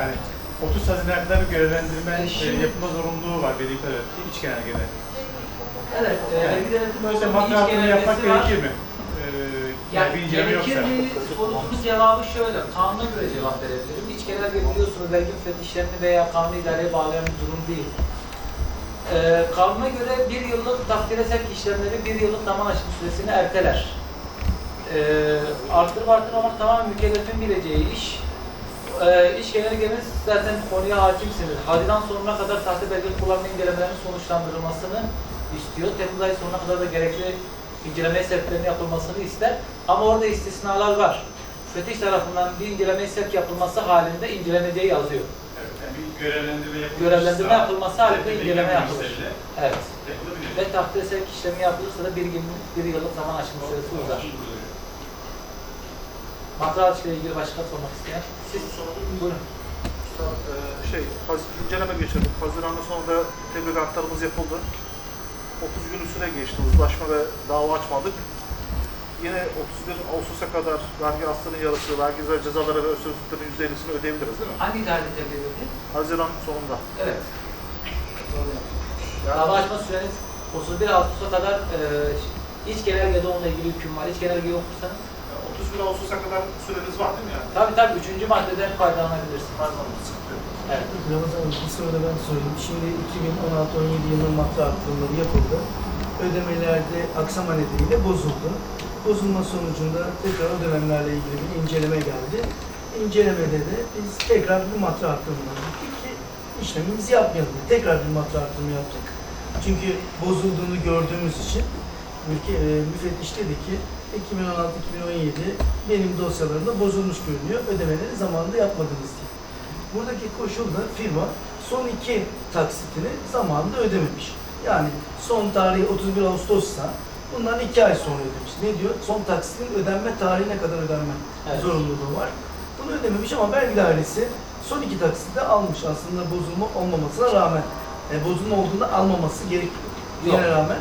Yani 30 Haziran'a kadar bir görevlendirme e, şimdi- yapılma zorunluluğu var öğretti iç genelgede. Evet, e, Yani vergi denetim iç artırımı yapmak var. gerekir mi? Ee, yani Yani bir inceleme yoksa. sorusunun cevabı şöyle, kanuna göre cevap verebilirim. İç genelge biliyorsunuz vergi müfettişlerini veya kanun idareye bağlayan bir durum değil. Ee, kanuna göre bir yıllık takdire sevk işlemleri bir yıllık zaman aşımı süresini erteler. Ee, artırıp artırmamak tamamen mükellefin bileceği iş. Ee, iş genelgemiz zaten konuya hakimsiniz. Haziran sonuna kadar tahta belge kullanma incelemelerinin sonuçlandırılmasını istiyor. Temmuz ayı sonuna kadar da gerekli inceleme sevklerinin yapılmasını ister. Ama orada istisnalar var. Müfettiş tarafından bir inceleme sevk yapılması halinde inceleneceği yazıyor. Evet, yani bir görevlendirme. Görevlendirme yapılması halinde inceleme yapılır. Evet. Ve takdir sevk işlemi yapılırsa da bir, gün, bir yıllık zaman aşımı süresi uzar. Matral ile ilgili başka sormak isteyen? Siz buyurun. Ee, şey, inceleme geçirdik. Haziran'ın sonunda tebligatlarımız yapıldı. 30 gün süre geçti. Uzlaşma ve dava açmadık. Yine 31 Ağustos'a kadar vergi aslının yarısı, vergi ve cezaları ve ösürlüklerin %50'sini ödeyebiliriz değil mi? Hangi tarihte edildi? Haziran sonunda. Evet. Dava açma süreniz 31 Ağustos'a kadar e, iç genelgede onunla ilgili hüküm var. İç genelgeyi okursanız 31 Ağustos'a kadar süreniz var değil mi yani? tabii tabii 3. maddeden faydalanabilirsiniz. Pardon, sıkıntı yok. Evet. Ramazan Hanım, bir soru da ben sorayım. Şimdi 2016-17 yılının makro artırımları yapıldı. Ödemelerde aksama nedeniyle bozuldu. Bozulma sonucunda tekrar o dönemlerle ilgili bir inceleme geldi. İncelemede de biz tekrar bir makro artırımları gittik ki işlemimizi yapmayalım. Tekrar bir makro artırımı yaptık. Çünkü bozulduğunu gördüğümüz için ülke, e, müfettiş dedi ki 2016-2017 benim dosyalarımda bozulmuş görünüyor. Ödemeleri zamanında yapmadınız diye. Buradaki koşul da firma son iki taksitini zamanında ödememiş. Yani son tarihi 31 Ağustos'sa bundan iki ay sonra ödemiş. Ne diyor? Son taksitin ödenme tarihine kadar ödenme Evet. zorunluluğu var. Bunu ödememiş ama vergi dairesi son iki taksiti de almış aslında bozulma olmamasına rağmen. E, bozulma olduğunda almaması gerektiğine Yok. rağmen.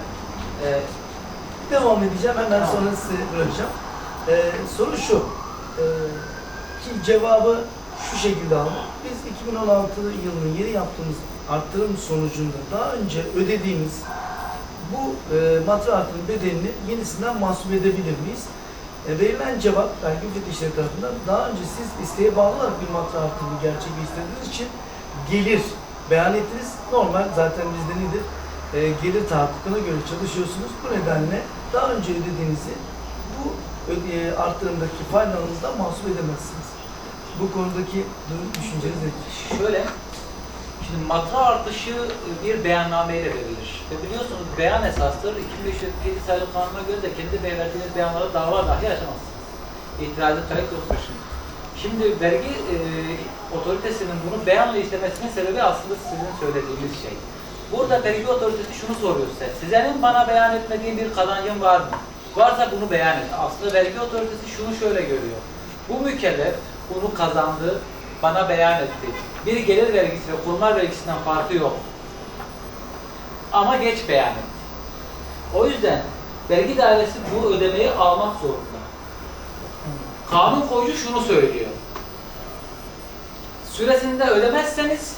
E, Devam edeceğim hemen Tamam. sonra size bırakacağım. Ee, soru şu. Ee, ki cevabı şu şekilde aldım. Biz 2016 yılının yeni yaptığımız arttırım sonucunda daha önce ödediğimiz bu e, matra artırım bedelini yenisinden mahsup edebilir miyiz? E, verilen cevap vergi müfettişleri tarafından daha önce siz isteğe bağlı olarak bir matra artırımı gerçekleştirdiğiniz için gelir beyan ettiniz. Normal zaten bizde nedir? E, gelir tahakkukuna göre çalışıyorsunuz. Bu nedenle daha önce ödediğinizi bu öde- arttırımdaki faydalarınızdan mahsup edemezsiniz. Bu konudaki düşünceniz nedir? şöyle, şimdi matra artışı bir beyannameyle verilir. Ve biliyorsunuz beyan esastır. 2547 sayılı kanuna göre de kendi verdiğiniz beyanlara dava dahi açamazsınız. İtirazı kayıt yoksa şimdi. Vergi e, otoritesinin bunu beyanla işlemesinin sebebi aslında sizin söylediğiniz şey. Burada vergi otoritesi şunu soruyor size. Sizenin bana beyan etmediğin bir kazancın var mı? Varsa bunu beyan et. Aslında vergi otoritesi şunu şöyle görüyor. Bu mükellef bunu kazandı, bana beyan etti. Bir gelir vergisi ve kurumlar vergisinden farkı yok. Ama geç beyan etti. O yüzden vergi dairesi bu ödemeyi almak zorunda. Kanun koyucu şunu söylüyor. Süresinde ödemezseniz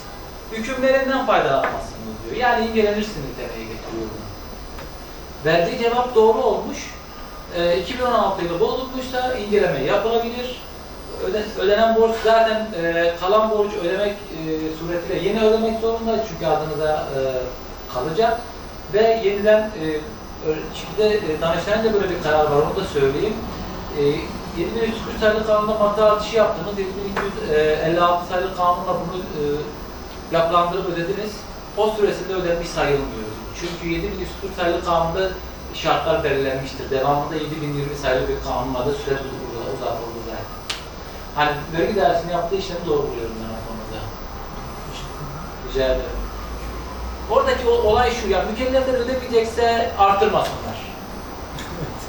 hükümlerinden faydalanmazsınız diyor. Yani incelenirsiniz demeye getiriyor bunu. Verdiği cevap doğru olmuş. Ee, 2016 yılı bozulmuşsa inceleme yapılabilir. Öde, ödenen borç zaten e, kalan borcu ödemek e, suretiyle yeni ödemek zorunda çünkü adınıza e, kalacak ve yeniden e, şimdi de e, Danıştay'ın da böyle bir karar var onu da söyleyeyim. E, 7300 sayılı kanunda madde artışı yaptınız. 7256 sayılı kanunla bunu e, yapılandırıp ödediniz. O süresinde ödenmiş sayılmıyor. Çünkü 7140 sayılı kanunda şartlar belirlenmiştir. Devamında 7020 sayılı bir kanunla da süre uzatıldı uzatıldı zaten. Hani vergi dairesinin yaptığı işlemi doğru buluyorum ben o konuda. Rica ederim. Oradaki o olay şu ya mükellefler ödemeyecekse artırmasınlar.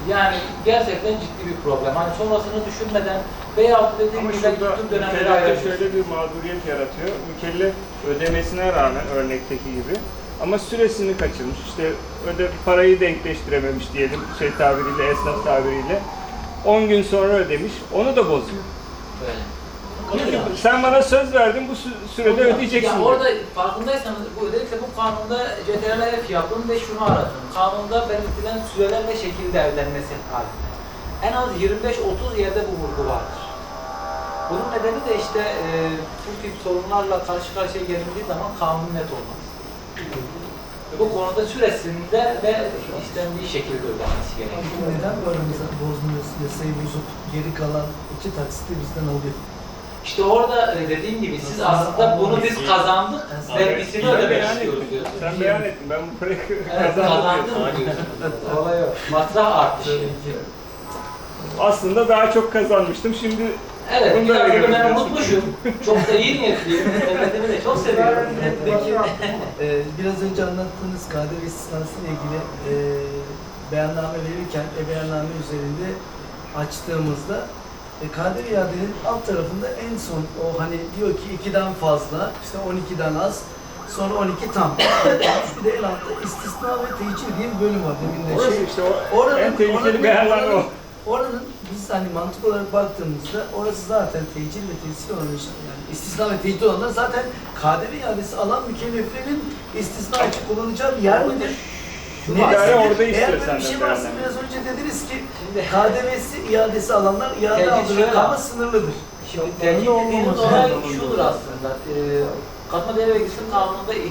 Yani gerçekten ciddi bir problem. Hani sonrasını düşünmeden veya dediğim Ama gibi şurada bütün dönemleri ayırıyoruz. şöyle bir mağduriyet yaratıyor. Mükellef ödemesine rağmen örnekteki gibi ama süresini kaçırmış. İşte öde parayı denkleştirememiş diyelim şey tabiriyle, esnaf tabiriyle. 10 gün sonra ödemiş. Onu da bozuyor. Böyle. Sen bana söz verdin bu sü- sürede ödeyeceksin. Ya diyor. orada farkındaysanız bu özellikle bu kanunda CTRL'e yapın ve şunu aratın. Kanunda belirtilen süreler ve şekilde ödenmesi halinde. En az 25-30 yerde bu vurgu vardır. Bunun nedeni de işte e, bu tip sorunlarla karşı karşıya gelindiği zaman kanun net olmaz. Bu konuda süresinde ve istendiği şekilde ödenmesi gerekiyor. Neden bu aramızda bozmuyoruz, yasayı bozup geri kalan iki taksiti bizden alıyor? İşte orada e, dediğim gibi siz aslında bunu biz kazandık, vergisini ödemek istiyoruz diyorsunuz. Sen beyan ettin. Ben bu parayı Evet, kazandım. kazandım diyorsunuz. Olay o. Matrah artışı. Aslında daha çok kazanmıştım. Şimdi Evet, Bunu da biraz da ben unutmuşum. Çok da iyi niyetliyim. Devletimi de çok seviyorum. Peki, e, biraz önce anlattığınız KDV istisnası ile ilgili e, beyanname verirken e beyanname üzerinde açtığımızda e, KDV iadenin alt tarafında en son o hani diyor ki 2'den fazla, işte 12'den az, sonra 12 tam. bir de en altta istisna ve tecil diye bir bölüm var demin de orası şey. işte o Oranın, en tehlikeli oranın- oranın- Oranın biz hani mantık olarak baktığımızda orası zaten tecil ve tesis olan işler. Yani istisna ve tecil olanlar zaten KDV iadesi alan mükelleflerin istisna için kullanacağı bir yer midir? Şu Neresi? var. İdare orada istiyor Eğer böyle bir senden şey varsa beyanname. biraz önce dediniz ki KDV'si iadesi alanlar iade Tecil rakama sınırlıdır. Şimdi Onun tercih dediğiniz olmaması olay anlamında. şudur aslında. Ee, katma değer vergisi kanununda e,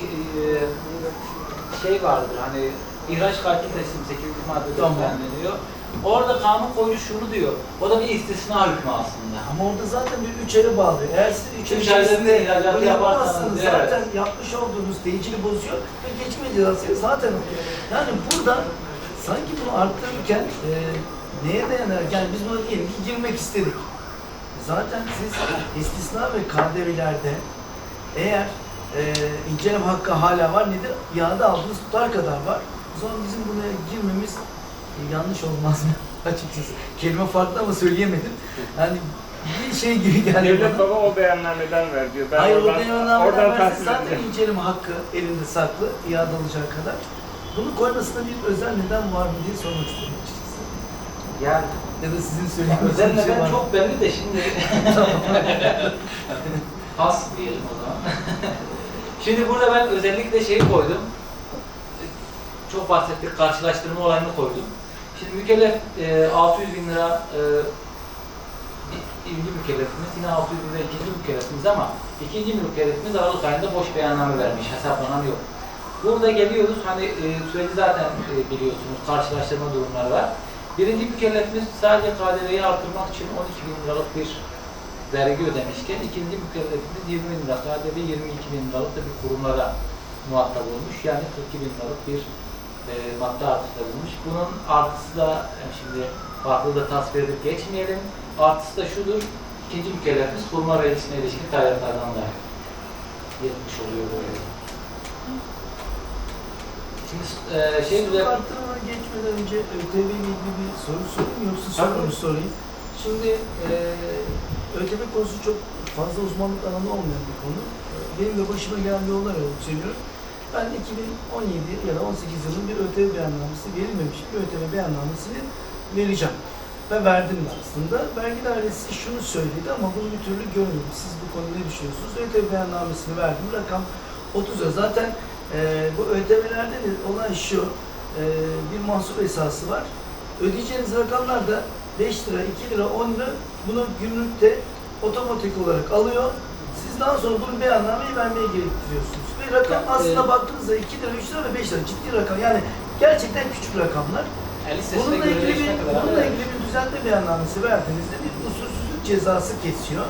şey vardır hani ihraç kartı teslim 8. maddede Tamam. düzenleniyor. Orada kanun koyucu şunu diyor. O da bir istisna hükmü aslında. Ama orada zaten bir üç ayı bağlıyor. Eğer siz üç ay Üç ayda içerisinde bunu yaparsanız, yapamazsınız evet. zaten yapmış olduğunuz tecili bozuyor ve geçme cezası zaten o. Yani burada sanki bunu arttırırken e, neye dayanarak yani biz buna diyelim ki girmek istedik. Zaten siz istisna ve KDV'lerde eğer e, inceleme hakkı hala var nedir? İade aldığınız tutar kadar var. O zaman bizim buna girmemiz yanlış olmaz mı? Açıkçası. Kelime farklı ama söyleyemedim. Yani bir şey gibi geldi Devlet bana. baba o beyannameden ver diyor. Ben Hayır oradan, o beyannameden oradan verse zaten edeceğim. inceleme hakkı elinde saklı, iade alacağı kadar. Bunu koymasında bir özel neden var mı diye sormak istedim açıkçası. Yani Ya da sizin söylediğiniz özel şey var neden mı? çok belli de şimdi pas diyelim o zaman. şimdi burada ben özellikle şeyi koydum. Çok bahsettik karşılaştırma olayını koydum. Şimdi mükellef e, 600 bin lira e, bir- birinci mükellefimiz yine 600 bin lira ikinci mükellefimiz ama ikinci mükellefimiz Aralık ayında boş beyanname vermiş, hesaplanan yok. Burada geliyoruz hani e, süreci zaten e, biliyorsunuz karşılaştırma durumları var. Birinci mükellefimiz sadece KDV'yi artırmak için 12 bin liralık bir vergi ödemişken ikinci mükellefimiz 20 bin lira KDV 22 bin liralık da bir kurumlara muhatap olmuş. Yani 42 bin liralık bir e, madde artışta bulmuş. Bunun artısı da yani şimdi farklı da tasvir edip geçmeyelim. Artısı da şudur. İkinci mükellefimiz kurma vergisine ilişkin tayinatlardan da yetmiş oluyor böyle. Şimdi e, şey Su güzel. geçmeden önce ÖTV ile ilgili bir soru sorayım yoksa Tabii. soru mu sorayım? Şimdi e, ÖTV konusu çok fazla uzmanlık alanı olmayan bir konu. E, Benim de başıma gelen bir olay oldu söylüyorum. Ben 2017 ya da 18 yılın bir ÖTV beyannamesi verilmemiş bir ÖTV beyannamesini vereceğim. Ve verdim de aslında. Vergi dairesi şunu söyledi ama bunu bir türlü görmedim. Siz bu konuda ne düşünüyorsunuz? ÖTV beyannamesini verdim. Rakam 30 lira. Zaten e, bu ÖTV'lerde de olan şu, e, bir mahsur esası var. Ödeyeceğiniz rakamlar da 5 lira, 2 lira, 10 lira bunu gümrükte otomatik olarak alıyor. Siz daha sonra bunu beyannameyi vermeye gerektiriyorsunuz. Rakam Ya, aslında e, baktığınızda 2 lira, 3 lira ve 5 lira ciddi rakam. Yani gerçekten küçük rakamlar. Bununla ilgili bir, bununla ilgili bir düzenleme beyannamesi verdiğinizde bir usulsüzlük cezası kesiyor.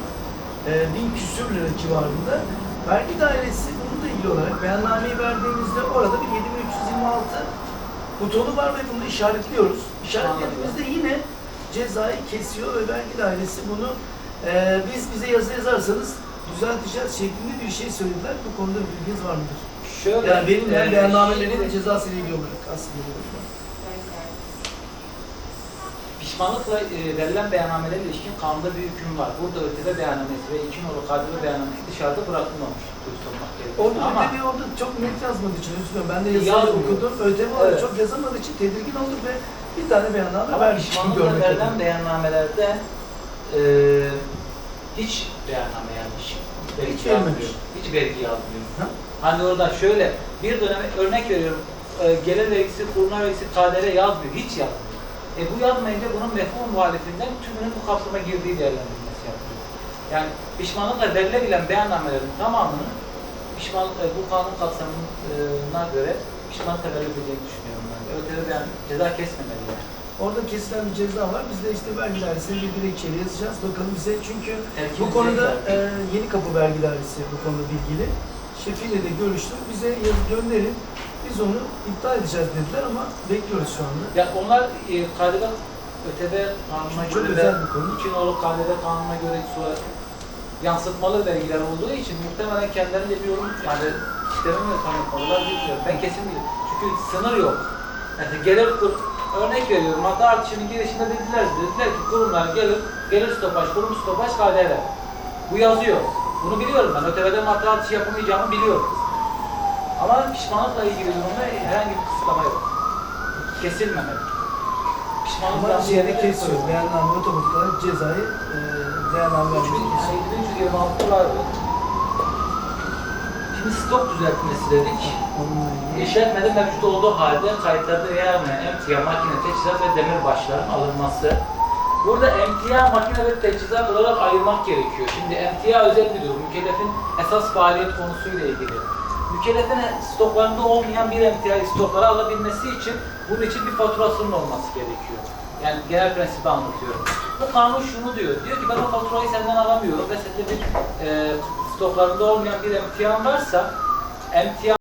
Ee, bin küsür lira civarında. Vergi dairesi bununla ilgili olarak beyannameyi verdiğimizde orada bir 7326 butonu var ve bunu işaretliyoruz. İşaretlediğimizde yine cezayı kesiyor ve vergi dairesi bunu e, biz bize yazı yazarsanız düzelteceğiz şeklinde bir şey söylediler. Bu konuda bilginiz var mıdır? Şöyle, Yani verilmeyen e, beyannamelerin cezası ile ilgili olarak aslında. Pişmanlıkla e, verilen beyannamelere ilişkin kanunda bir hüküm var. Burada ÖTV beyannamesi ve iki nolu KDV beyannamesi dışarıda bırakılmamış. Dürüst olmak gerekirse. Orada Ama ödevi orada çok net yazmadığı için üzülüyorum. Ben de yazıları okudum. Ödevi Evet. çok yazamadığı için tedirgin oldum ve bir tane beyanname ama vermiş pişmanlıkla verilen beyannamelerde e, hiç beyanname Vergi Hiç vermemiş. Hiç vergi yazmıyor. Ha? Hani orada şöyle bir dönem örnek veriyorum. E, gelir vergisi, kurumlar vergisi, KDV yazmıyor. Hiç yazmıyor. E bu yazmayınca bunun mefhum muhalefetinden tümünün bu kapsama girdiği değerlendirilmesi yapılıyor. Yani pişmanlıkla verilebilen beyannamelerin tamamının pişmanlık, e, bu kanun kapsamına göre pişmanlıkla verilebileceğini düşünüyorum ben. Ötede beyan, ceza kesmemeli yani. Orada kesilen bir ceza var. Biz de işte vergi dairesine bir dilekçeyle yazacağız. Bakalım bize çünkü Terkimiz bu konuda e, yeni kapı vergi dairesi bu konuda bilgili. Şefiyle de görüştüm. Bize yazı gönderin. Biz onu iptal edeceğiz dediler ama bekliyoruz şu anda. Ya onlar e, KDV ÖTV kanununa Çok göre özel ve bir konu. İçinoğlu KDV kanununa göre su- yansıtmalı vergiler olduğu için muhtemelen kendilerine bir yorum yani sistemi mi tanıtmalılar bilmiyorum. Ben kesin değilim. Çünkü sınır yok. Yani gelir kur, örnek veriyorum. Hatta artışının girişinde dediler, dediler ki kurumlar gelir, gelir stopaj, kurum stopaj KDV. Bu yazıyor. Bunu biliyorum ben. ÖTV'de madde artışı yapamayacağımı biliyorum. Ama pişmanlıkla ilgili durumda herhangi bir kısıtlama yok. Kesilmemeli. Pişmanlıkla şeyde kesiyor. Beyanname otomatik olarak cezayı e, beyanname vermesi kesiyor. 7326 vardı. Şimdi stok düzeltmesi dedik. İşletmede mevcut olduğu halde kayıtlarda yer almayan emtia, makine, teçhizat ve demir başların alınması. Burada emtia, makine ve teçhizat olarak ayırmak gerekiyor. Şimdi emtia özel bir durum. Mükellefin esas faaliyet konusuyla ilgili. Mükellefin stoklarında olmayan bir emtiayı stoklara alabilmesi için bunun için bir faturasının olması gerekiyor. Yani genel prensibi anlatıyorum. Bu kanun şunu diyor. Diyor ki ben o faturayı senden alamıyorum ve sende bir e, stoklarında olmayan bir emtian varsa emtia